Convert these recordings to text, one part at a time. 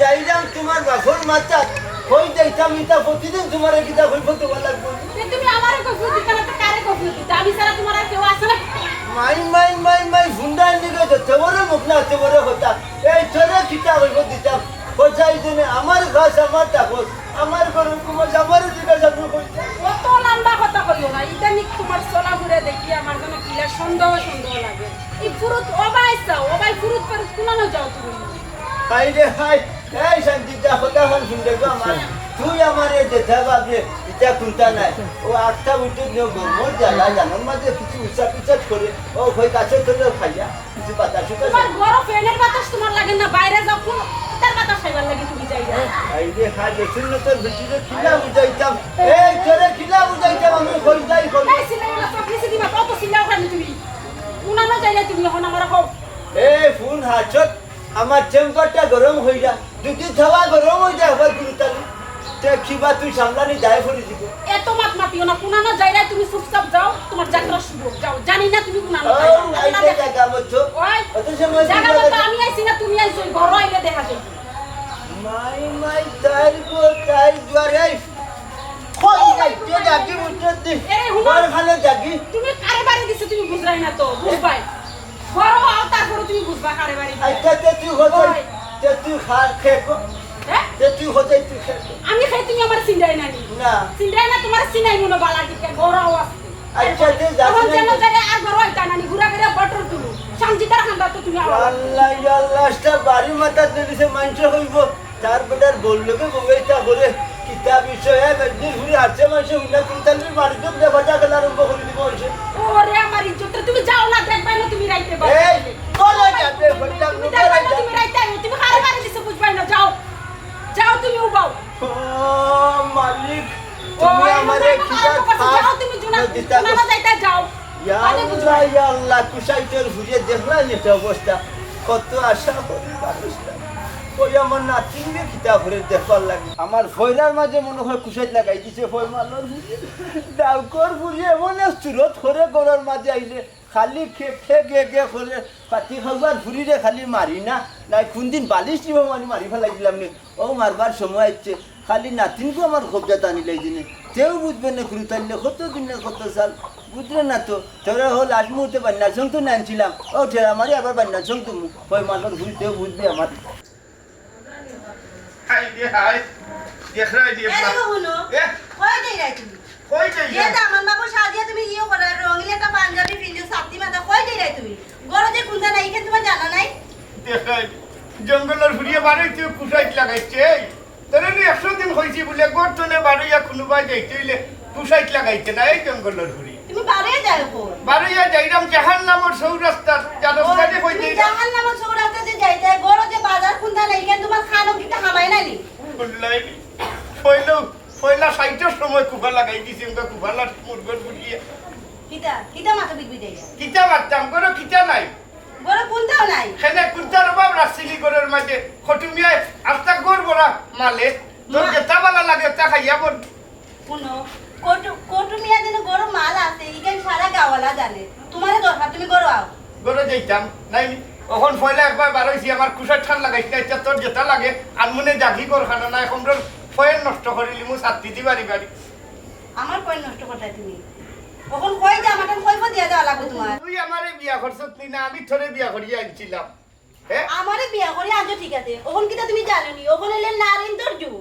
যাইলাম তোমার বাপর মাথা হই যাইতাম ইতা প্রতিদিন তোমার কিতা হইব তোমার লাগবে তুমি আমারে কফি দিতে না কারে কফি দিতে মাই মাই মাই মাই ফুন্ডা নিগে তো তোরে মুখ না তোরে হতা এই তোরে কিতা হইব দিতাম কোথায় দিনে আমার ঘাস আমার টাকস আমার গরু কুমার আমার জিজ্ঞাসা করতে কত লম্বা কথা কইও না। এটা নিক তোমার চলা ঘুরে দেখি আমার জন্য কিলা সন্দেহ সন্দেহ লাগে। এই ফুরুত ওবাই চাও ওবাই ফুরুত ফুরুত কুলানো যাও তুমি। হাই রে হাই এই শান্তিটা হতা হন গো আমার। তুই আমার দেখা বাবরে ইটা কুন্তা নাই। ও আটটা উঠে নিয়ে গরমর জ্বালা জানার মাঝে কিছু উচ্চা পিচাট করে ও হয়ে কাছে তোলে খাইয়া কিছু বাতাস তোমার বড় ফ্যানের বাতাস তোমার লাগে না বাইরে যাও কোন তার বাতাস খাইবার লাগে তুমি যাই যাও হাই রে হাই রসুন তোর ভিতরে খিলা বুঝাইতাম। এই তোরে খিলা বুঝাইতাম আমি হই যাই করি এই সিলাই সব নিচে দিবা কত সিলাও খালি তুমি? উনানো যাই না তুমি এখন আমার কও এই ফোন হাছত আমার চেম্বারটা গরম হয়ে যা যদি থাওয়া গরম হয়ে যায় আবার গুরুতালি। তে কিবা তুই সামলানি দায় করে দিব। এত মাত মাতিও না কুনানো যাই না তুমি চুপচাপ যাও তোমার যাত্রা শুভ। যাও জানি না তুমি কুনানো ও যাই না। আইতে জায়গা মতো ওই অত সময় জায়গা মতো আমি আইছি না তুমি আইছো ঘর আইলে দেখা যাবে। মাই মাই তাই গো তাই জরে কই তুমি কারে বাড়ি দিছো তুমি বুঝরাই না তো বুঝবাই। ঘর আও তারপরে তুমি বুঝবা কারে বাড়ি দিছো। তে তুই হতে তে তুই খা খেকো। হ্যাঁ? তুই হতে তুই আমি খাই তুমি আমার চিন্তাই না না। চিন্তাই না তোমার চিনাই মনে বালা দিকে। ঘর আও আচ্ছা, তুই যাস না যেন তো। আর ঘর হইতা না ঘুরা ঘুরা বটর তুমি সামজিতার খান্দা তো তুমি আওয়াজ। আল্লাহ আল্লাহটা বাড়ি মাথা দিলিছে মানুষ হইব। তার বেটার বললোকে বউটা করে কিতাব বিষয়ে মেদিন ঘুরে আসছে মানুষ উন্না কুন্তালের বাড়ি তো দেবাটা খেলা আরম্ভ করে দিব হয়েছে ওরে আমার ইজ্জত তুমি যাও না দেখবাই না তুমি রাইতে বাড়ি এই কলে যাবে ফটটা তুমি দেখবাই না তুমি রাইতে আইও তুমি কারে বাড়ি দিছো বুঝবাই না যাও। যাও তুমি উবাও ও মালিক তুমি আমারে মনে খিদা করো কাছে খাও তুমি জুনা দিতা যাইতা যাও। ইয়া আল্লাহ ইয়া আল্লাহ কুসাইতের ঘুরে দেখলাম এটা অবস্থা। কত আশা করি মানুষটা। আমার নাতিনকে ঘুরে লাগে। আমার ফয়রার মাঝে মনে হয় ঘুরে খালি খে খে খালি না কোনদিন দিলাম খালি আমার খোঁজা টানি লাগছে কেউ বুঝবে না ঘুরি টানলে কত দিন কত সাল। বুঝলে না তো, তোরা হল আজ মুহূর্তে বান্যার সঙ্গ তো নানছিলাম। ও ঠেলা মারি আবার বান্যার সঙ্গ তুমি ওই মালর ঘুরিতেও বুঝবে আমার। হাই রে হাই দেখ দিয়ে এ দেখো এ কই যাই রাই তুমি? কই যাই এ দামান বাবু সাজিয়া তুমি ইয়ে করা, রঙিন একটা পাঞ্জাবি পিন্ধিও, ছাতি মাথা, কই যাই রাই তুমি? গরো যে খুন্দা নাই, এখানে তোমার জানা নাই? দেখ জঙ্গলের ঘুরিয়ে বাড়ি তুই লাগাইছে তোর নি একশো দিন হয়েছি বলে গর্তনে বাড়িয়া খুনুবা যাইতে হইলে কুসাইট লাগাইছে না এই জঙ্গলের ঘুরি তুমি বাড়িয়ে যাইরাম জাহান নামর সৌরাস্তার যা রাস্তাতে কই তুমি যাই জাহান্নামের চৌরাস্তাতে যাইতে, গরো যে বাজার খুন্দা নাই, এখানে তোমার খানো কিটা হামাই নাই নি? বললাই পয়লা পয়লা সাইটের সময় কুফা লাগাই দিছি আমরা কুফালার মুরগর ঘুরিয়ে কিটা? কিটা মাথা বিকবি যাইয়া? কিতা মারতাম করো কিতা নাই গরো খুন্দাও নাই? সেনে কুন্তার অভাব রাখছিলি গরের মাঝে খটুমিয়ায় আস্তা গর বড়া মালে তোর মা- যেটা বালা লাগে তা খাইয়া বল শুনো, কটু- কটুমিয়া যেন গরো মাল আছে, এখানে সারা গাওয়ালা জানে। তোমারে দরকার, তুমি গরো আও। গরে যাইতাম নাই নি? তখন পয়লা একবার বার হয়েছি আমার কুসার ঠান লাগাইছি না ইচ্ছা তোর যেটা লাগে আর মনে জাগি কর খানা না এখন তোর ফয়ের নষ্ট করিলি মু সাত্তি দি বাড়ি বাড়ি। আমার কই নষ্ট করতে তুমি? কখন কই যে আমাকে কই দিয়া দেওয়া লাগবে তোমার? তুই আমারে বিয়া করছত নি না আমি তোরে বিয়া করিয়া আনছিলাম। আমারে বিয়া করে আজও ঠিক আছে। ওখন কিটা তুমি জানো নি ওখন এলে নারিন তোর যুগ।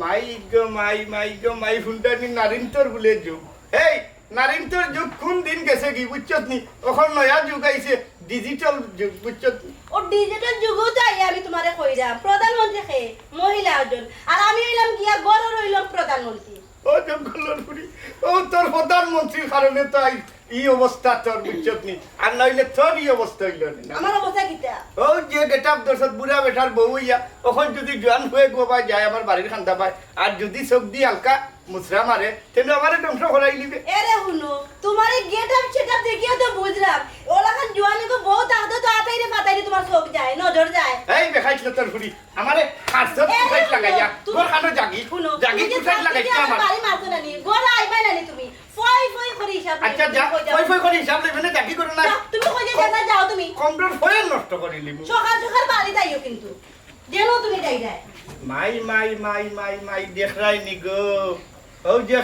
মাই গো মাই মাই গো মাই ফুন্ডানি নারিন তোর বলে যুগ। এই নারিন তোর যুগ কোন দিন গেছে কি বুঝছত নি এখন নয়া যুগ আইছে। ডিজিটাল যুগ বুঝছত নি? ও ডিজিটাল যুগও তো আই আমি তোমারে কইরাম প্রধানমন্ত্রী খে মহিলা একজন। আর আমি হইলাম গিয়া গড় রইলাম প্রধানমন্ত্রী। ও জঙ্গলের বুড়ি। ও তোর প্রধানমন্ত্রীর কারণে তো আই এই অবস্থা তোর বুঝছত নি আর নইলে তোর এই অবস্থা হইল না। আমার অবস্থা কিটা ও যে গেটাপ দর্শক বুড়া বেটার বউ হইয়া ওখন যদি জোয়ান হয়ে গোবা যায় আমার বাড়ির খান্দা পায়। আর যদি চোখ দি হালকা মুসরা মারে তেমনি আমারে ধ্বংস করাই নিবে। এরে হুনো তোমারে গেট আপ সেট দেখিও তো বুঝলাম। ওলাখান জোয়ানি কো বহুত আদত তো আতাইরে ফাতাইরে তোমার চোখ যায় নজর যায়। এই দেখাইছিল তোর বুড়ি আমারে হাতত কুসাইট লাগাইয়া তোর খানো জাগি জাগি তুমি যে কুসাইট লাগাইছে আমার। বাড়ি মারছো না নি গড় আইবাই না নি তুমি। ফই ফই করে হিসাব আচ্ছা যা। কই কই করে হিসাব লইবে না জাগি করো না। তুমি কই যে যাও তুমি। কমপ্লিট হয়ে নষ্ট করিলি সকাল সকাল বাড়ি যাইও কিন্তু। যেন তুমি যাই যাই মাই মাই মাই মাই মাই দেখরাই নি গো। ও যে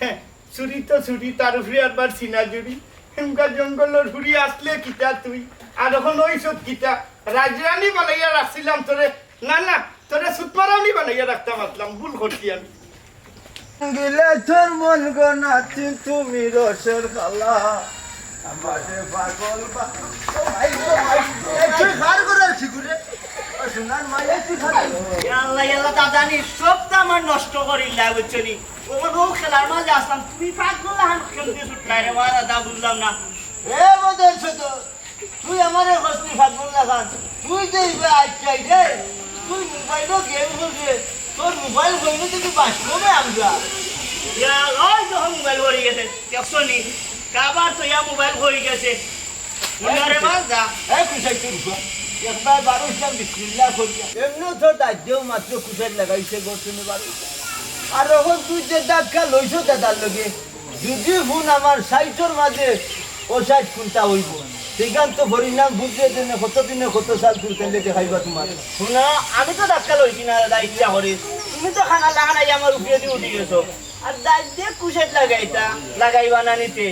হ্যাঁ, চুরি তো চুরি তার উপরে আবার চিনা জুড়ি। হেমকা জঙ্গলের ঘুরি আসলে কিতা তুই? আর এখন ওই সব কিতা? রাজরানী বানাইয়া রাখছিলাম তোরে। না না তোরে সুতমারানি বানাইয়া রাখতাম আসলাম ভুল করছি আমি। গিলে তোর মন গনাতি তুমি রসের খালা আমারে পাগল বা আল্লাহ আল্লাহ দাদানি আমার নষ্ট করিলা বুঝছনি। ওর ও খেলার মাঝে আসলাম তুমি পাগল হান কেমনি ছুটলাই রে মা দাদা বুঝলাম না। এ বদল ছোট তুই আমারে হসনি ফাগল লাগান তুই যে রে তুই মোবাইলও গেম খেলছে তোর মোবাইল কইলে তুই বাঁচবো আমরা। ইয়া ওই তো মোবাইল ভরে গেছে দেখছনি? কাবার তো ইয়া মোবাইল ভরে গেছে। মনে মা যা এই কুসাই তুই একবার বারো ইসলাম বিসমিল্লাহ করিয়া। এমনি তো দায়িত্ব মাত্র কুসাই লাগাইছে গর্তনে বারো আর এখন তুই যে কত দিনে কত সাল তুলতে দেখাইবা তোমার। শোনা, আমি তো ধাক্কা লইছি খানা লাগানাই আমার উপরে দিয়ে উঠে গেছো। আর দাঁত লাগাইতা, লাগাইবা না নিতে।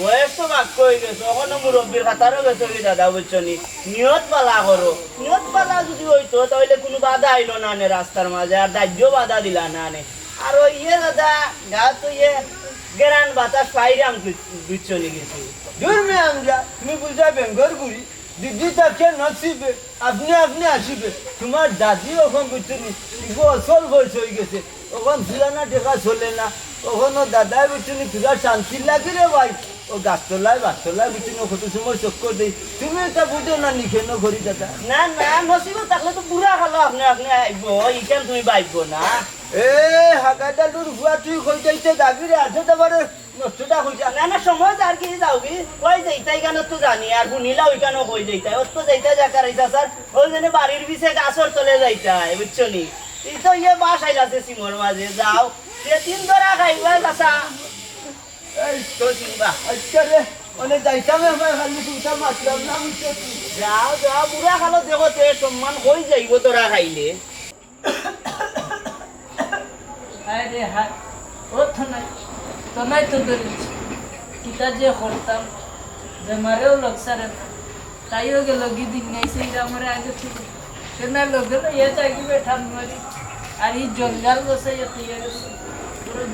বয়স তো বাক্য হয়ে গেছো ওখানে মুরব্বীর খাতারও গেছো কি দাদা বুঝছনি নিয়ত পালা করো নিয়ত পালা যদি হইতো তাহলে কোনো বাধা আইলো না নে রাস্তার মাঝে আর দাহ্য বাধা দিলা না নে? আর ওই ইয়ে দাদা গা তো ইয়ে গেরান বাতাস পাইরাম বুঝছনি গেছি। দূর মে আমরা তুমি বুঝা বেঙ্গর গুড়ি দিদি তাকে নসিবে আপনি আপনি আসিবে তোমার দাদি ওখান বুঝছেনি ইগো অসল বয়স হয়ে গেছে। ওখান ফুলানা টেকা চলে না। ওখানে দাদাই বুঝছেনি তুরা শান্তি লাগে রে ভাই। ও গাছতলায় বাছতলায় বুঝছেনি কত সময় চক্কর দেই তুমি এটা বুঝো না নিখেন ঘড়ি দাদা? না না নসিব থাকলে তো বুড়া খালো আপনি আপনি আইব ইখান তুমি বাইব না? এ হাগাটা দূর ভুয়া তুই কই যাইতে দাবি রে আছে তোমার নষ্টটা হয়ে যা না না সময় আর কি যাও কি কই যাইতাই কেন তো জানি আর শুনিলা ওই কেন কই যাইতাই ওর তো যাইতে জাকার আইসা স্যার ওই জন্য বাড়ির পিছে গাছর তলে যাইতাই বুঝছ নি? এই তো ইয়ে বাস আইলাছে সিমর মাঝে যাও। সে তিন ধরা খাইবা গাছা যাও যাও বুড়া খালো দেখো তে সম্মান কই যাইব তোরা খাইলে। আরে হায় ও থানায় তোমায় তো কিতা যে করতাম যে মারেও তাইও গেল, গিদিন নাই সেই আমার আগে ছিল সেনা লগে ইয়ে চাকি বেঠান মারি আর এই জঞ্জাল বসে যেতে গেছে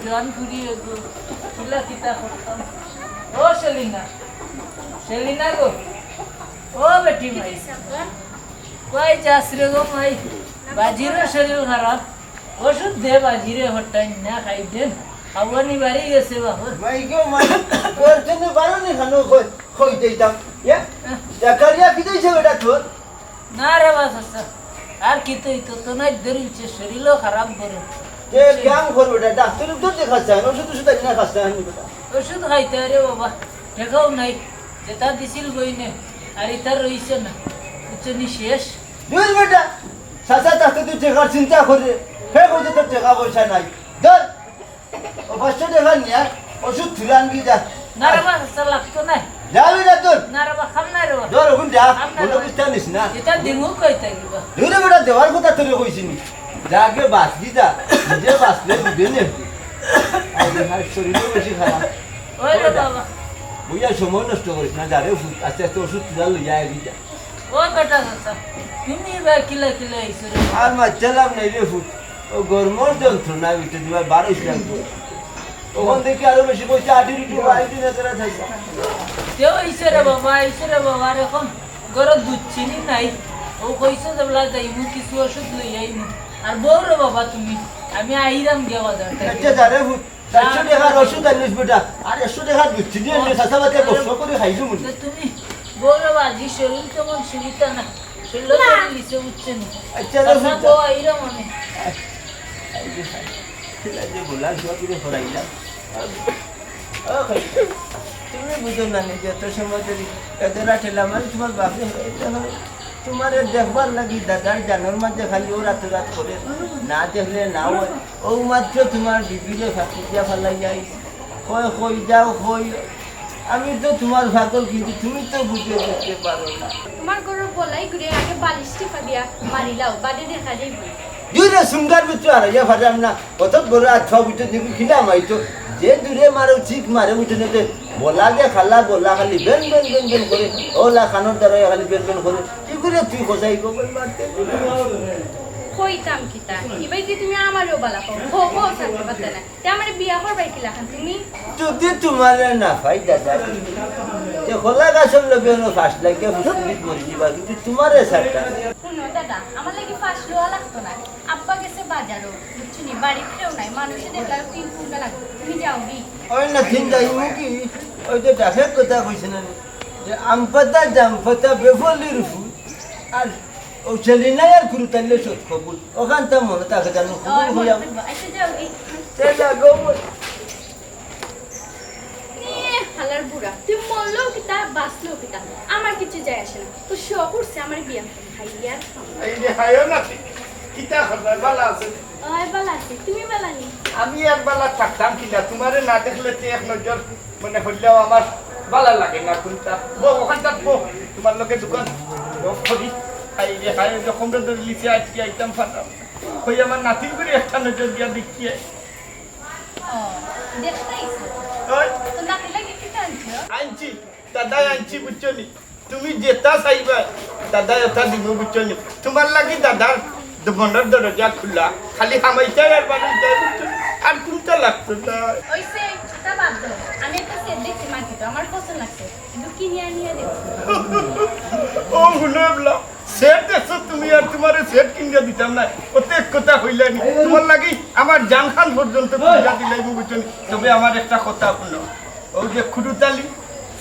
জন ঘুরিয়ে গো কিলা কিতা করতাম। ও সেলিনা সেলিনা গো। ও বেটি মাই কই যাস রে গো বাজিরও শরীর খারাপ। ওষুধ দে বাজিরে হটাই না খাই খাওয়ানি বাড়ি গেছে বাবা। মাই গো তোর জন্য নি খানো দিতাম ইয়া? জাকারিয়া কি দিছে তোর? না রে বাস আচ্ছা। আর কি তো তো নাই ধরিছে শরীরও খারাপ করে কে কাম কর বেটা ডাক্তার তো দেখাচ্ছে না ওষুধ ওষুধ না খাচ্ছে না বেটা ওষুধ খাইতে রে বাবা দেখাও নাই যেটা দিছিল বইনে আর ইতার রইছে না। উচ্চনি শেষ? দুই বেটা সাসা তাতে তুই টাকার চিন্তা করে হে কইতে তোর টাকা পয়সা নাই। ধর ও পাঁচশো টাকা নিয়ে ওষুধ তুলে আনবি যা। না রে আচ্ছা লাগতো না। যা বেটা তোর। না রে বা খাম না রে বা ধর ওখান যা কোনো বুঝতে নিস না। এটা দিমু কইতে গিবা দুইটা বেটা দেওয়ার কথা তোরে কইছিনি যাকে বাঁচবি যা নিজে বাঁচলে দুধে নে শরীরও বেশি খারাপ। বুঝা সময় নষ্ট করিস না যারে আস্তে আস্তে ওষুধ তুলা লইয়া আবি যা আর মারছিলাম নাই রে ফুট ও গরমর যন্ত্রণা উঠে দিবার বারো ইসলাম ওখান থেকে আরও বেশি পয়সা আটি রুটি আইটি না তারা থাকবে তেও আইছে রে বাবা আইছে রে বাবা এখন ঘর দুধ চিনি নাই। ও কইছে যে বলা যাইমু কিছু ওষুধ লই আইমু। আর বউ রে বাবা তুমি আমি আইরাম গে বাজারটা আচ্ছা যারে ফুট চারশো টাকার ওষুধ আনিস বেটা আর একশো টাকার দুধ দিয়ে আনিস চাষা বাতে কষ্ট করে খাইছো মনে। তো তুমি বউ রে বাবা আজি শরীর তেমন সুবিধা না শরীর করে লিসে উঠছে না। আচ্ছা বউ আইরাম অনেক। তুমি বুঝো না নিজে এত সময় তোমার বাপরে তোমার দেখবার লাগি দাদার জানোর মাঝে খালি ও রাত রাত করে। না দেখলে না হয়। ও মাত্র তোমার বিবিরে ফেলাই যাই কই কই যাও কই আমি তো তোমার ভাগল কিন্তু তুমি তো বুঝে বুঝতে পারো না। তোমার ঘরের বলাই ঘুরে আগে বালিশ টিপা দিয়া মারিলাও বাদে দেখা যাইব দূরে সুন্দর ভিতরে আর ইয়া ভাজাম না। কত বড় ভিতরে দেখি খিলা মাইতো। যে দূরে মারো ঠিক মারে উঠে নেতে বলা গে খালা বলা খালি বেন বেন বেন বেন করে। ওলা খানোর দ্বারা খালি বেন বেন করে। করে তুই মারতে কইতাম কিতা ইবাই কি তুমি আমারও বালা পাও হো হো থাকতে পারতে না। তে আমার বিয়া করবাই কি লাখান তুমি? যদি তোমার না পাই দাদা যে খোলা গাছের লাগে ফুসকিত মরি দিবা কিন্তু তোমারে সারটা শুনো দাদা আমার লাগি ফাঁস লোয়া লাগতো না। আব্বা গেছে বাজারও বুঝছি নি? বাড়ি ফিরেও নাই মানুষে দেখলাম তিন ফুলটা লাগতো তুমি যাও ওই না যাই কি? ওই তো ডাকে কথা কইছে না যে আম পাতা জাম পাতা বেফলির ফুল। আর ও ছেলে নাই আর কুরু তাইলে সত কবুল। ওখান তো মনে থাকে জানো কবুল আচ্ছা যাও গি তেলা গোবল হালার বুড়া তুই মরলেও কিতা বাঁচলেও কিতা আমার কিছু যায় আসে না। তো শখ উঠছে আমার বিয়া ভাইয়ার এই না কিতা খবর ভালো আছে? ওই বেলা আছে তুমি বেলা নি আমি একবেলা থাকতাম কিনা তোমারে না দেখলে তো এক নজর মানে হইলেও আমার ভালো লাগে না কোনটা। ওখানটা তোমার লোকে দোকান। করি যখন আইতাম ফাটাম হই আমার করে একটা নজর দিয়া দেখিয়ে। ওই। আনছো? দাদা আনছি বুঝছ নি তুমি যেটা চাইবা দাদা এটা দিব বুঝছ নি তোমার লাগি দাদার মনের দরজা খোলা খালি হামাইটাই আর বানাইটাই আর কোনটা লাগতো না ওই আমি একটা সেট দেখছি মার্কেটে আমার পছন্দ লাগছে। কিন্তু কিনে আনিয়ে দেখছি ও গুনেবলা সেট তুমি আর তোমার সেট দিতাম না। কথা তোমার লাগি আমার পর্যন্ত দিলাই বুঝছ নি? তবে আমার একটা কথা ও যে খুরুতালি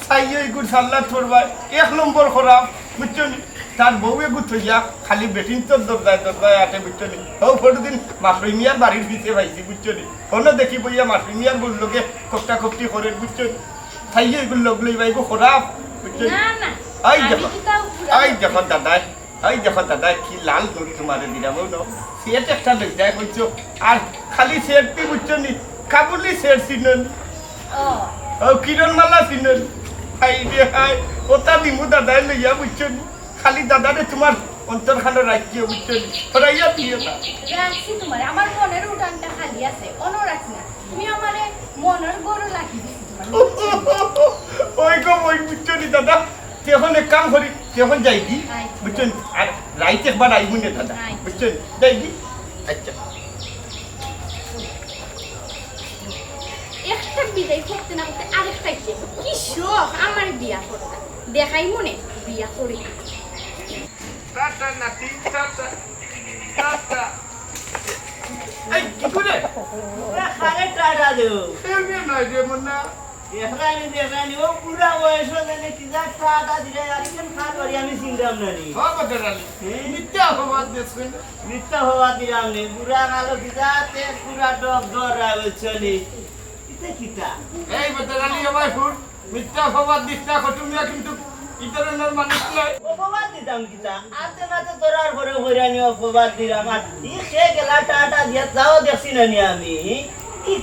সাইয়ে গুড় করবাই এক নম্বর খারাপ, বুঝছ নি? তার বউ এগু থইয়া খালি বেটিং তোর দরজায় দরজায় আটে, বুঝছ নি? ও ফটোদিন মাসুই মিয়ার বাড়ির ভিতরে পাইছি, বুঝছ নি? কোনো দেখি বইয়া মাসুই মিয়ার বল লোকে কপটা কপটি করে, বুঝছ নি? সাইয়ে এগুলো লোক লইবা এগু খারাপ নি, না। দেখো দেখো দাদাই আই দেখো দাদাই কি লাল নুন তোমার দিলাম ন সেট একটা দেখাই আর খালি সেট দি বুঝছ নি কাবুলি সেট সিনন ও। কিরণ মালা আই রে হাই ওটা দিমু দাদাই লইয়া বুঝছ নি খালি দাদারে তোমার অন্তরখানে রাখিয়ে বুঝছ নি ফরাইয়া দিও না। রাখছি তোমার আমার মনের উঠানটা খালি আছে অন্য রাখছি না। তুমি আমারে মনের গরু লাগি দিছি তোমার। ওই গো ওই বুঝছ নি দাদা তেখন এক কাম করি তেখন যাই দি আচ্ছা। বুঝছ নি আর রাইতে একবার আইবু নে দাদা। আচ্ছা। বুঝছ যাই দি আচ্ছা। একটা বিদায় করতে না করতে আরেকটা কি? কি শখ? আমার বিয়া করতে। দেখাই মনে? বিয়া করি। টাটা নাতি টাটা। টাটা। এই কি করে? খালে টাটা দেও এমনি নয় রে মুন্না। দেখানি দেখানি ও পুরা বয়স হলে কিনা টাটা দিলে আরেকজন খান করি আমি চিনতাম না নি বাবা দেরালি মিথ্যা অপবাদ দিয়েছেন মিথ্যা হওয়া দিলাম নি পুরা কালো কিতা তে পুরা ডব ডর রাবে চলি কিতা কিতা এই বেদারালি আমার ফুট মিথ্যা অপবাদ দিস না কটুমিয়া কিন্তু ইতরের মানুষ নয়। অপবাদ দিতাম কিতা আতে নাতে তোরার ঘরে হইরানি অপবাদ দিলাম। আর সে গেলা টাটা দিয়া যাও দেখছি নানি আমি।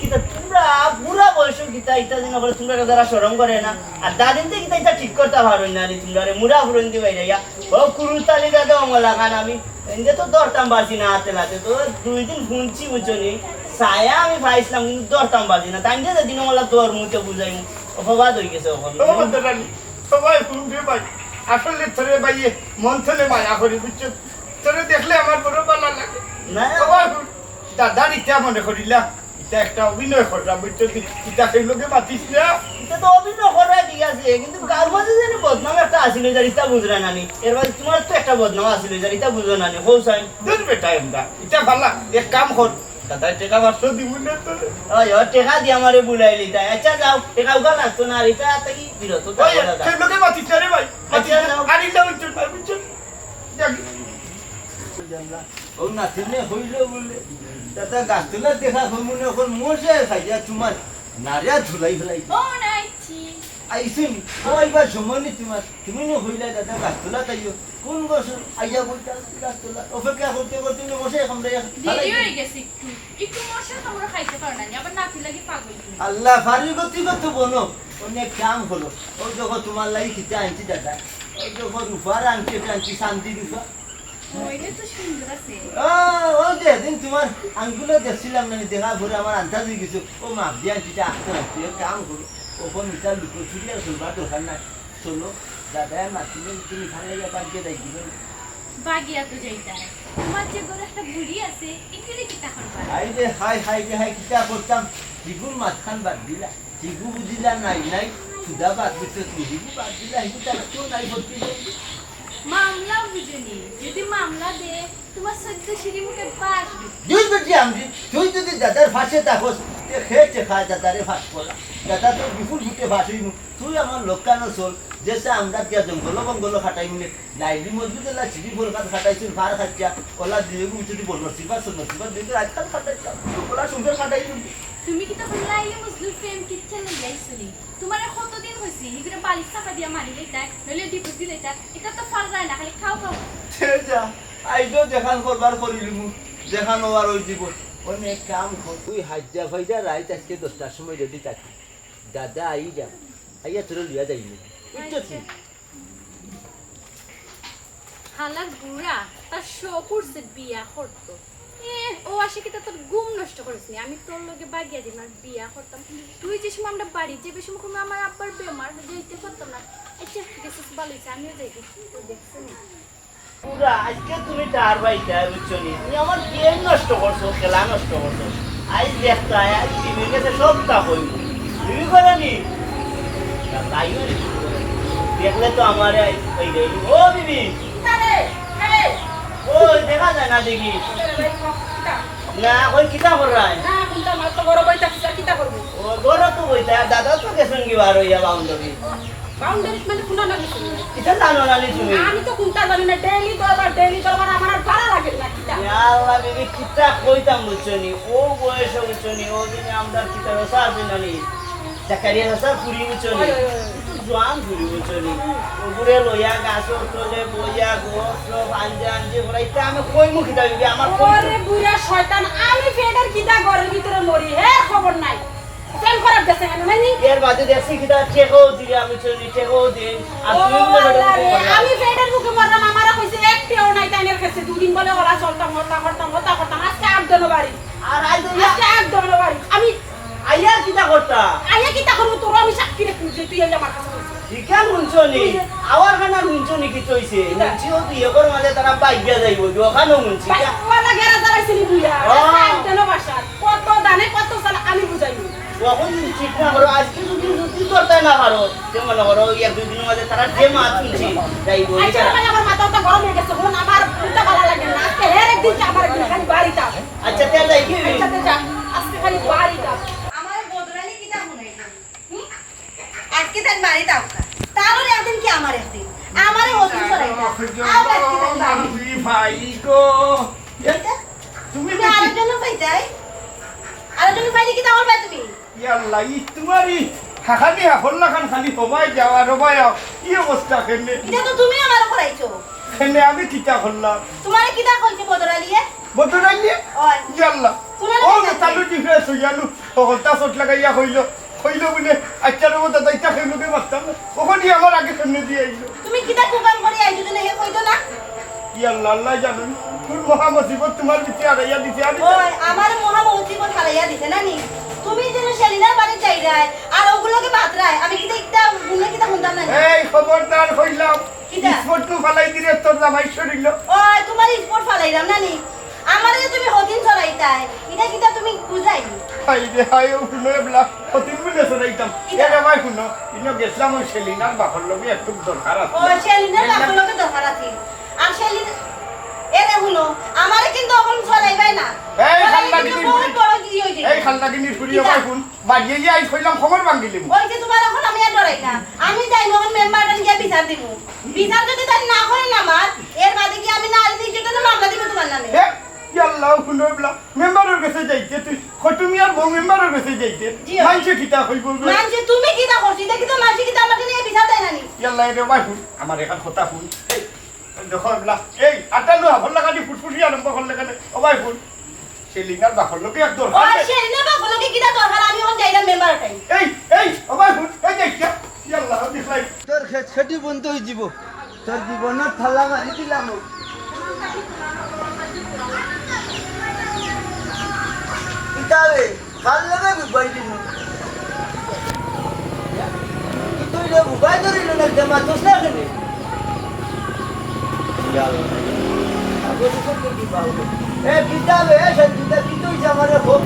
কিতা পুরা পুরা বয়স কিতা ইতা দিন বলে তোমরা যারা করে না। আর দাদিন তে ইতা ঠিক করতে পারো না নি তোমরা রে। মুরা ফুরন দি বাইরে ইয়া ও কুরুতালি দাদা অমলা খান আমি। এনজে তো দরতাম বাসি না হাতে নাতে তো দুই দিন শুনছি বুঝনি ছায়া আমি পাইছিলাম কিন্তু দরতাম বাজি না। তাই যে দিন অমলা তোর মুখে বুঝাই অপবাদ হয়ে গেছে ওখানে সবাই ভাই। আসলে তোরে ভাইয়ে মন থেকে মায়া করি বুঝছ? তোরে দেখলে আমার বড় ভালো লাগে। না। দাদার ইচ্ছা মনে করিলা। একটা অভিনয় করলাম বুঝছ সেই লোকে মাতিস না? এটা তো অভিনয় করাই ঠিক আছে কিন্তু কার মাঝে জানি বদনাম একটা আসিল যার ইটা বুঝরা নানি এর মাঝে তোমার তো একটা বদনাম আসিল যার ইটা বুঝো নানি হৌ সাইন দূর বেটা এমদা এটা ভালা এক কাম কর। দাদা টাকা দিব না তোরে? ওই ও টেকা দিয়ে আমারে বুলাইলি তাই। আচ্ছা যাও টেকা উগা লাগতো না আর এটা তাকি বিরত ওই লোকে মাতিস না রে ভাই? আচ্ছা, আরিলা ও নাতিনে হইল বলে। দাদা গাছ তোলা দেখা মনে এখন মশে খাইয়া তোমার নারিয়া ধুলাই ফেলাই। ও নাইছি আইসুন ও এইবার সময় তোমার। তুমি নো হইলা দাদা গাছ তাইও। কোন বছর আইয়া বইটা গাছতলা। অপেক্ষা করতে করতে উনি বসে এখন দেরি হয়ে গেছে একটু। একটু মশা তোমরা খাইতে পারো না আবার নাতি লাগি পাগল আল্লাহ ফারি গতি কত বনো। অনেক কাম হলো। ওই যখন তোমার লাগি খিতে আনছি দাদা। ওই যখন রূপার আনছি আনছি শান্তি রূপা। তোমার আঙ্গুলে দেখছিলাম না দেখা ভরে আমার আন্দাজ হয়ে গেছে। ও মাপ দিয়ে আনছি আসতে আনছি কাম করো। ওপর মিটা লুকো চুরি আর শুনবার দরকার নাই। চলো দাদা মাতিলে তুমি খালে গিয়ে পাঠিয়ে দেয় দিবেন বাগিয়া তো যাইতা তোমার যে ঘরে একটা বুড়ি আছে এখানে কি তখন হাই রে হাই হাই রে হাই কিতা করতাম? হিগুর মাঝখান বাদ দিলা হিগু বুঝিলা নাই নাই সুদা বাদ দিতে তুমি বাদ দিলা হিগু তার কেউ নাই ভর্তি নেই মামলা বুঝুনি। যদি মামলা দে তোমার সদ্য সিঁড়ি মুখে পাস দুই বেটি আমি তুই যদি দাদার ফাঁসে থাকস খেয়েছে খায় দাদারে ফাঁস করা। দাদা তোর বিপুল ফুটে ফাঁসি তুই আমার লোকানো চল যেসে আমরা দিয়া জঙ্গল বঙ্গল খাটাই মিলে লাইলি মজবুত এলা চিড়ি ভোলকাত খাটাইছিল ভার খাচ্ছা ওলা দিয়ে যদি বল নসিবা সব নসিবা দিয়ে আজকাল খাটাইছিলাম ওলা সুন্দর খাটাইছিল তুমি কি তখন লাইলে মজলুর প্রেম কিচ্ছে না? যাইছনি তোমার কতদিন হয়েছে এগুলো বালিশ চাপা দিয়া মারি লইতা নইলে দি লইতা এটা তো ফল যায় না খালি খাও খাও। যা আইজো দেখান করবার করিলি মু দেখান আর ওই জীবন। অনেক কাম কর তুই হাজ্জা ভাইজা রাইত আজকে দশটার সময় রেডি থাকি। দাদা আই যা। আইয়া তোর লিয়া যাইনি বুঝছ তুই হালার বুড়া তার শো করছে বিয়া করতো। ও আসে কি তোর ঘুম নষ্ট করিসনি আমি তোর লগে বাগিয়া আর বিয়া করতাম। তুই যে সময় আমরা বাড়ি, যে বেশি সময় আমার আব্বার বেমার যাইতে পারতাম না। আচ্ছা গেছিস, ভালো আমিও যাই দেখছি না। পুরা, আজকে তুমি নি? আমার গেম নষ্ট করছ, খেলা নষ্ট করছ। আজ দেখতা, আজ টিভির নি? নি। দেখলে তো আমার ও বিবি! ও দেখা যায় না দেখি। না ওই কিতা করাই না কোনটা আমার তো বড় বইটা কিতা করব? ও গরো তো বইতা দাদা তো কি বার হইয়া বাউন্ডারি বাউন্ডারি মানে কোনটা না কিছু কিতা জানো না তুমি? আমি তো কোনটা জানি না ডেইলি করবার ডেইলি করবার আমার আর ভালো লাগে না কিতা। আল্লাহ বিবি কিতা কইতাম বুঝছ নি ও বয়সে বুঝছ নি ও দিনে আমরা কিতা রসা আছে না নি চাকারিয়া রসা পুরি বুঝছ জোয়ান পুরি বুঝছ নি লইয়া গাছর তলে বইয়া গোস আনজে আনজে বলাইতে আমি কই মুখ বিবি আমার ওরে বুড়া শয়তান আমি ফেডার কিতা ঘরের ভিতরে মরি? হে খবর নাই। প্রেম করার দেশে কেন? নাই এর বাদে দেখছি কিতা টেকো দিলে আমি চলি টেকো দিন আর তুমি আমি ফেডার মুখে মরলাম আমারা কইছে একটিও নাই তাইনের কাছে। দুদিন বলে ওরা চলতাম হতা করতাম হতা করতাম আজকে আট জন বাড়ি। আর আজ আজকে আট জন বাড়ি। আমি আইয়া কিতা করতা? আইয়া কিতা করব? তোর আমি সাক্ষী রেখে যে তুই এই আমার কাছে কইছিস। ঠিকা শুনছো নি? আওয়ার খানা শুনছো নি কি চইছে? শুনছিও তুই এগর মাঝে তারা বাইয়া যাইব ওখানেও শুনছি। ভাই, ওরা গেরা দাঁড়াইছিলি বুইয়া। আজকে আট জন বাসার। কত দানে কত সাল আমি বুঝাইনি তখন ঠিক না করো আজকে যদি যদি করতে না পারো যে মনে করো এক দুই দিনের মাঝে তারা যে মাছ শুনছি যাইব আচ্ছা আমার মাথাটা গরম হয়ে গেছে। আমার ভালো লাগে না। আজকে হের একদিন চা আমার একদিন খালি বাড়িটা আচ্ছা কি আচ্ছা তো যা আজকে খালি বাড়িটা আমার বদরানি কিতা শুনাইছে হুম? আজকে তার দাও তারও একদিন কি আমার একদিন? আমার এটা? তুমি আরেকজন পাইতাই আরেকজন পাইলে কি আমার পাই তুমি? ইয়াল্লা ই তোমারই। খাখানি হল্লা খান খালি হবাই যাওয়া রবাই কি অবস্থা খেলে এটা তো তুমি আমার করাইছো। খেলে আমি কিতা হল্লাম তোমারে কিতা কইছে বদরালিয়ে? বদলাই নিয়ে ওই। ইয়াল্লা। তোমার ও তালু হলতা সট লাগাইয়া হইল। হইল বলে আচ্ছা রব দাদা ইটা খেলুকে মারতাম। ওখানে আমার আগে সামনে দিয়ে আইলো। তুমি কিতা কুকাম করে আইছো তুমি হে কইতো না? ইয়াল্লা আল্লাহ জানুন কোন মহা মুসিবত তোমার পিছে আড়াইয়া দিছে? আমি ওই আমার মহা মৌচিবত হারাইয়া দিছে না নি? তুমি যেন সেলিনার বাড়ি যাই রায় আর ওগুলোকে বাতরায় আমি কিতা একটা গুনে কিতা শুনতাম না এই খবরদার হইলাম কিটা? স্পট নু ফালাই দিলে তোর জামাই শরীর ওই তোমার স্পোর্ট ফালাইলাম না নি? আমার তুমি হদিন চলাইতাই এটা কিতা তুমি বুঝাইনি হাই রে হাই মিলে কিটা? এরে ভাই শুনো ইনো গেছিলাম ওই সেলিনার বাপর লগে একটু দরকার আছে। সেলিনার দরকার আছে। আর সেলিন এরে আমারে কিন্তু এখন চলাইবাই না। এই চলাইলে কিন্তু বহুত বড় কি এই যাবে খালনাগিনি ফুরি ভাই শুন বাজিয়ে যে কইলাম খবর ভাঙিলিম ওই যে তোমার এখন আমি আর ডরাই না। আমি যাই নখন মেম্বারটা গিয়ে বিচার দিব বিচার যদি তাই না হয় না আমার এর বাদে কি আমি না মামলা দিব তোমার নামে? শুনো এবলা মেম্বারের কাছে যাইতে তুই। খটুমি আর বউ মেম্বারের কাছে যাইতে। মানছে কিতা কইব মানছে তুমি কি তা করছি? দেখি তো মানছি কি তা আমাকে নিয়ে বিচার দেয় না নি? ইয়াল্লাহ রে ভাই শুন আমার এখান কথা শুন। এই, দেখো এমলা এই আটা লো হাফল লাগা দি ফুটফুটি আরম্ভ করলে কেন ও ফুল। সেই লিঙ্গার বাকর লোকে এক দরকার নেই। সে না বা বলো কি দরকার? আমি হন যাইলাম মেম্বার এই এই ও ভাই ফুল। এই দেখ ইয়াল্লাহ দেখলাই তোর খেত খেটি বন্ধ হয়ে যাব। তোর জীবনের থালা মারি দিলাম। কিতাবে ভালো লাগে বুবাই দিন তুই রে বুবাই ধরিল না জামা তোস না কেনে? এ এ সঞ্চিতা কি তুই জামারে হোক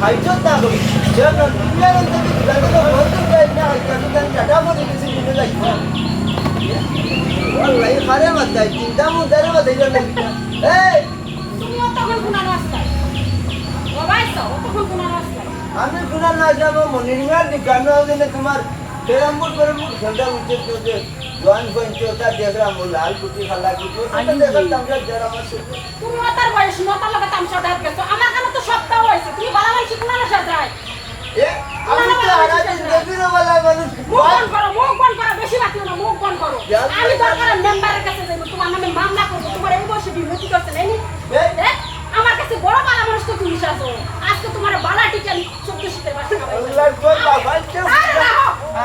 খাইছো তা করি যেন দুনিয়ার অন্তত জানো বন্ধু যাই না কেন কেন টাটা বলে কিছু দিতে লাগবে ওয়াল্লাহি খারে মাথায় চিন্তা মুদারে জন্য এই যাব মনিরিমার গান দিনে তোমার পেরাম্বুর পেরাম্বুর খেলটা উঠে যে জোয়ান পঞ্চে ওটা দেখলাম ও লাল কুটি খালা কুটি দেখলাম আমরা যারা আমার তুমি অতার বয়স নতার লগে তামসা দাঁত গেছো। আমার কাছে তো সপ্তাহ হয়েছে। তুমি ভালো মানুষ গুণানো সাজায় এ আমি তো হারাদিন দেবির বেলা মানুষ। মুখ করো মুখ বন্ধ করো বেশি বাতিও না মুখ বন্ধ করো। আমি দরকার মেম্বারের কাছে যাইবো তোমার নামে মামলা করব তোমার এই বয়সে বিভূতি করছে নাই কাছে বড় বালা মানুষ তো তুমি আছো আজকে তোমার বালা টিকে আমি খাব আল্লাহর তোর বাবা কেউ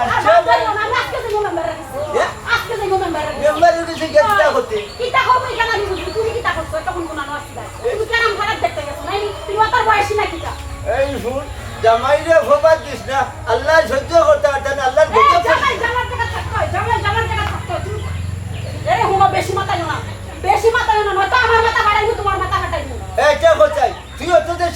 আচ্ছা ভাই আজকে যাইবো মেম্বারের কাছে এ? আজকে যাইবো মেম্বারের কাছে মেম্বার উঠেছে গেছটা হতে কিতা হবে কেন আমি বুঝব তুমি কিতা করছ তখন কোন আসছে তুমি কেন খারাপ দেখতে গেছো নাই নি? তুমি অতার বয়সী না কিতা এই শুন জামাই রে ভোবার দিস না আল্লাহ সহ্য করতে পারতেন আল্লাহ এই জামাই জামার জায়গা থাকতে হয় জামাই জামার জায়গা থাকতে হয় তুমি এই হুনো বেশি মাথা না বেশি মাথা না নয়তো আমার মাথা বাড়াইবো তোমার মাথা কাটাইবো এটা কোথায় তুই অত যে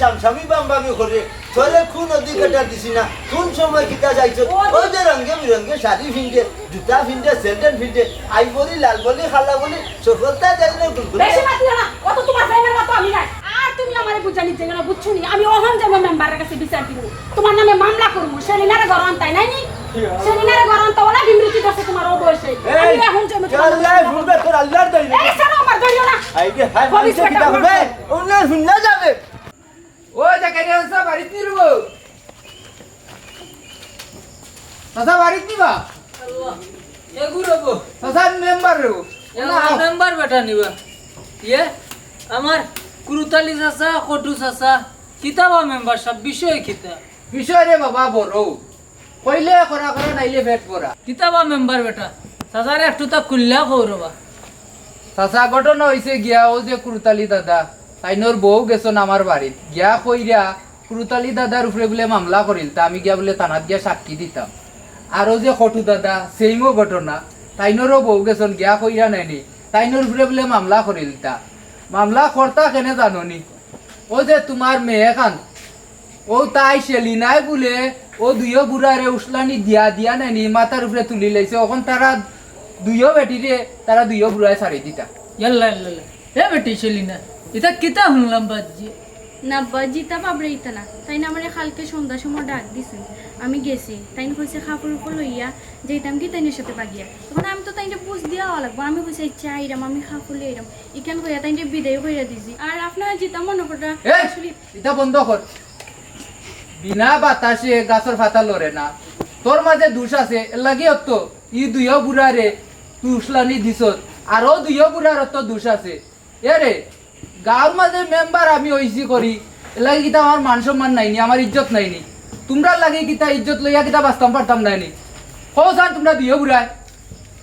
বামবামি করে। তোরে কোন অধিকারটা দিছি না। কোন সময় কিতা যাইছো? ওই যে রঙে বিরঙ্গে শাড়ি ফিনতে জুতা ফিনতে স্যান্ডেল ফিনতে আই বলি লাল বলি খালা বলি সফলতা যাই না গুলগুলি বেশি না তোমার মতো আমি নাই। আর তুমি আমারে বুঝানি যে না বুঝছ নি? আমি ওহন যাব মেম্বারের কাছে বিচার দিব। তোমার নামে মামলা করব। সেলিনারে গরম তাই নাই নি? সেলিনারে গরম তো ওলা বিমৃতি করছে তোমার ও বয়সে। আমি এখন যাব আল্লাহ মামলা তোর আল্লাহর দই এই সারা আমার না হাই কিতা হবে শুননা যাবে। ও জাকারিয়া বাড়িত নিরব চাচা বাড়িত নিবা? চাচা মেম্বার রব মেম্বার বেটা নিবা। ইয়ে আমার কুরুতালি চাচা কটু চাচা কিতাবা মেম্বার সব বিষয় কিতা বিষয় রে বাবা বড়। কইলে করা করা নাইলে পেট পরা কিতাবা মেম্বার বেটা। চাচারে একটু তা খুললা কৌরবা চাচা ঘটনা হইছে গিয়া ও যে কুরুতালি দাদা। তাইনোর বউ গেছন আমার বাড়িত। গিয়া কইরা কুরুতালি দাদার উপরে বলে মামলা করিল, তা আমি গিয়া বলে থানাত গিয়া সাক্ষী দিতাম। আর ও যে খটু দাদা, সেইমো ঘটনা, তাইনোরও বউ গেছন, গিয়া কইরা নাইনি তাইনোর উপরে বলে মামলা করিল তা। মামলা কর্তা কেনে জাননি? ও যে তোমার মেয়ে খান ও তাই সেলিনাই বলে, ও দুইও বুড়ারে উসলানি দিয়া দিয়া নাইনি মাথার উপরে তুলি লাইছে এখন তারা দুইও বেটিরে তারা দুইও বুড়ায় ছাড়ি দিতা। এ বেটি ছিলি না এটা কিতা শুনলাম বাজি না জিতা পাবরে ইতা না। তাই না আমার কালকে সন্ধ্যার সময় ডাক দিছেন আমি গেছি। তাই কইছে কাপড় উপর লইয়া যেতাম কি তাইনের সাথে বাগিয়া? তখন আমি তো তাইনে বুঝ দিয়া লাগবো। আমি কইছি ইচ্ছা আইরাম আমি কাপড় লইরাম ইখান কইয়া তাইনে বিদায় কইরা দিছি। আর আপনার জিতা মনে করে এই এটা বন্ধ কর। বিনা বাতাসে গাছের ফাতা লড়ে না। তোর মাঝে দুষ আছে লাগি তো ই দুইও বুড়ারে তুই উসলানি দিছত। আরও দুইও বুড়ার তো দুষ আছে। এরে গাঁর মাঝে মেম্বার আমি ওইসি করি। এর লাগি কিতা আমার মান সম্মান নাইনি আমার ইজ্জত নাইনি। তোমরা লাগে কিতা ইজ্জত লইয়া কিতা বাঁচতাম পারতাম নাইনি। হো জান তোমরা দুইও বুড়ায়।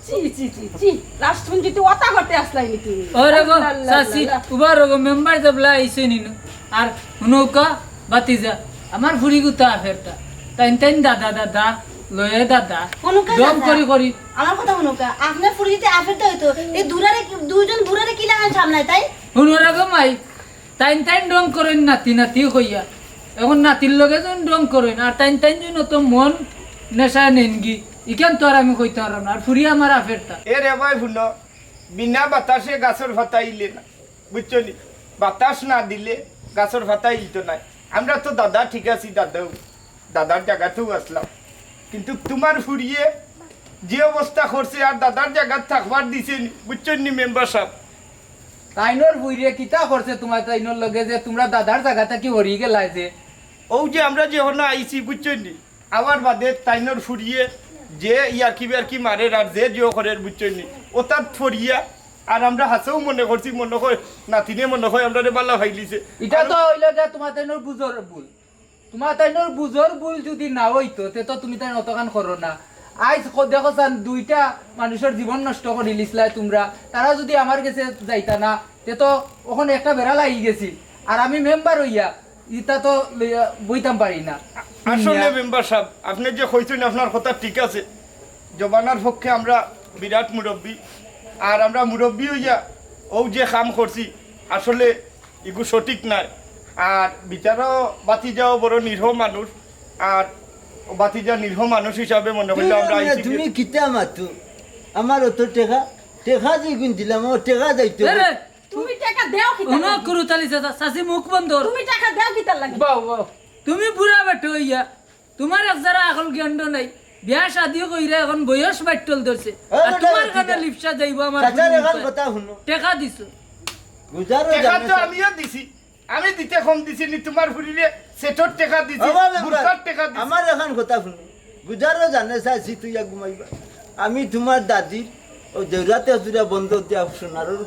চি চি চি চি লাস্ট ফোন যদি ওতা করতে আসলাই নাকি? ওরে গো চাচি উবার গো মেম্বার জবলা আইছে নিনু। আর নৌকা বাতিজা আমার ফুরি গুতা আফেরটা। তাইন তাইন দাদা দাদা লয়ে দাদা। কোনোকা দম দাদা। করি করি। আমার কথা শুনুক আপনার ফুরিতে আফেরটা হইতো এই দুরারে দুইজন বুড়ারে কি লাগান সামলায় তাই? শুনুরা গো মাই তাইন তাইন রং করেন নাতি নাতি হইয়া এখন নাতির লগে যখন রং করেন, আর তাইন তাইন জন্য তো মন নেশা নেনগি। ইখান তো আর আমি কইতে পারলাম আর ফুরি আমার আফেরটা এ রে ভাই শুনো, বিনা বাতাসে গাছের ফাতা ইলে না, বুঝছ নি? বাতাস না দিলে গাছের ফাতা ইলতো নাই আমরা তো দাদা ঠিক আছি, দাদাও, দাদার জায়গাতেও আসলাম। কিন্তু তোমার ফুরিয়ে যে অবস্থা করছে, আর দাদার জায়গা থাকবার দিছে নি, বুঝছ নি, মেম্বার সাহেব? তাইনোর বুড়িয়ে কিতা করছে তোমার তাইনোর লগে যে তোমরা দাদার জায়গাটা কি হরি গেলাই যে? ও যে আমরা যে হলো আইছি বুঝছ নি? আমার বাদে তাইনোর ফুরিয়ে যে ইয়ারকি বিয়ারকি মারে আর যে জিও করে বুঝছ নি? ও তার ফরিয়া। আর আমরা হাসেও মনে করছি মনে হয় নাতিনে মনে হয় আমরা বালা ভাইলিছে। এটা তো হইল যে তোমার তাইনোর বুঝর ভুল। তোমার তাইনোর বুঝর ভুল যদি না হইতো তে তো তুমি তাই অতখান করো না। আইজ ক- দেখো চান দুইটা মানুষের জীবন নষ্ট করে লিসলাই তোমরা। তারা যদি আমার কাছে যাইতা না তে তো ওখানে একটা বেড়া লাগি গেছিল আর আমি মেম্বার হইয়া ইটা তো বইতাম পারি না। আসলে মেম্বার সাহেব আপনি যে কইছেন আপনার কথা ঠিক আছে। জবানার পক্ষে আমরা বিরাট মুরব্বী। আর আমরা মুরব্বী হইয়া ও যে কাম করছি আসলে এগু সঠিক নাই। আর বিচারও বাতিজাও বড় নিরহ মানুষ। আর বাতিজা নিরহ মানুষ হিসাবে মনে করলে আমরা তুমি কিতা মাতো? আমার অত টেকা টেকা যে কিনছিলাম ও টেকা যাইতো তুমি টাকা দেও কি কোনো কুরুতালি চাচা চাচি মুখ বন্ধ তুমি টাকা দেও কি তার লাগে। বাও বাও। তুমি বুড়া বেটো হইয়া তোমার এক যারা আকল জ্ঞান নাই। বিয়া শাদিও কইরা এখন বয়স বাট্টল ধরছে আর তোমার কানে লিপসা যাইব আমার টেকা দিছো। গুজারও টেকা তো আমিও দিছি। আমি দিতে কম দিছি নি তোমার ফুরিলে সেটর টেকা দিছি মেম্বার, টেকা দিছি। আমার এখন কথা শুনো। গুজারও জানে চাইছি তুই ঘুমাইবা। আমি তোমার দাদির ও দেউরাতে হসুরা বন্ধ দিয়া সোনারোর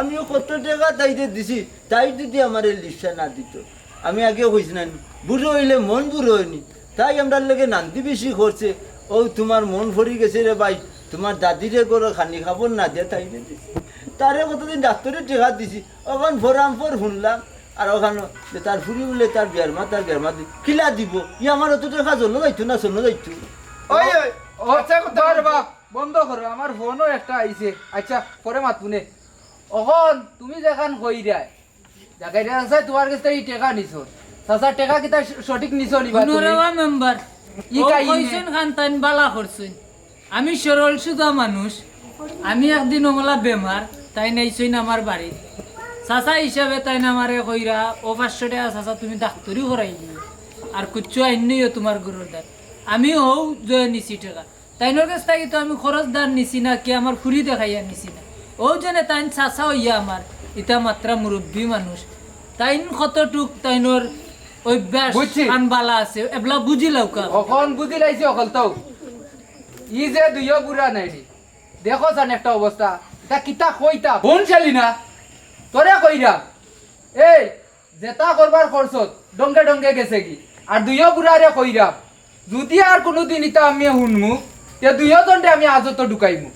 আমিও কত টাকা তাইতে দিছি তাই যদি আমার লিপসা না দিত। আমি আগে কইছি না বুড়ো হইলে মন বুড়ো হয়নি তাই আমরা লোকে নান্দি বেশি করছে ও তোমার মন ভরি গেছে রে ভাই তোমার দাদিরে গরো খানি খাবার না দিয়ে তাই দিছি। তারে কতদিন ডাক্তারের টেকা দিছি ওখান ফোরাম ফোর শুনলাম আর ওখানে যে তার ফুরি বলে তার বিয়ার মা তার বিয়ার মা দি- কিলা দিব। ই আমার অত টাকা জন্য যাইতো না শোনো যাইতো। ওই ওই আচ্ছা কথা বাপ বন্ধ করো আমার ফোনও একটা আইছে। আচ্ছা পরে মাতুনে অখন তুমি যেখান কইরা জায়গাটা আছে তোমার কাছে এই টাকা নিছো। চাচা টাকা কিতা সঠিক নিছো নিবা তুমি? মেম্বার ই কইছেন খান তাইন বালা করছেন। আমি সরল সুদা মানুষ। আমি একদিন ওমলা বেমার। তাই নাইছইন আমার বাড়ি। চাচা হিসাবে তাই না আমারে কইরা ও পাঁচশো টাকা চাচা তুমি ডাক্তরি করাই আর কুচ্ছু আইনিও তোমার গরুর দান আমি হও জয় নিছি টাকা। তাইনোর কাছ থেকে তো আমি খরচ দান নিছি না কি আমার ফুরি দেখাইয়া নিছি না। ও জনে তাইন চাচা হইয়া আমার ইটা মাত্রা মুরব্বী মানুষ তাইন কতটুক তাইনোর অভ্যাস বুঝছি। আন বালা আছে এবলা বুঝি লাউকা অখন বুঝি লাইছি অকল তো ই যে দুইও বুড়া নাই নি দেখো জান একটা অবস্থা এটা কিতা কইতা? বোন চালি না? তোরে কইরা। এই জেতা করবার খরচত ডঙ্গে ডঙ্গে গেছে কি? আর দুইও বুড়ারে কইরা যদি আর কোনোদিন ইতা আমি শুনমু তে দুইও দণ্ডে আমি আজত ঢুকাইমু।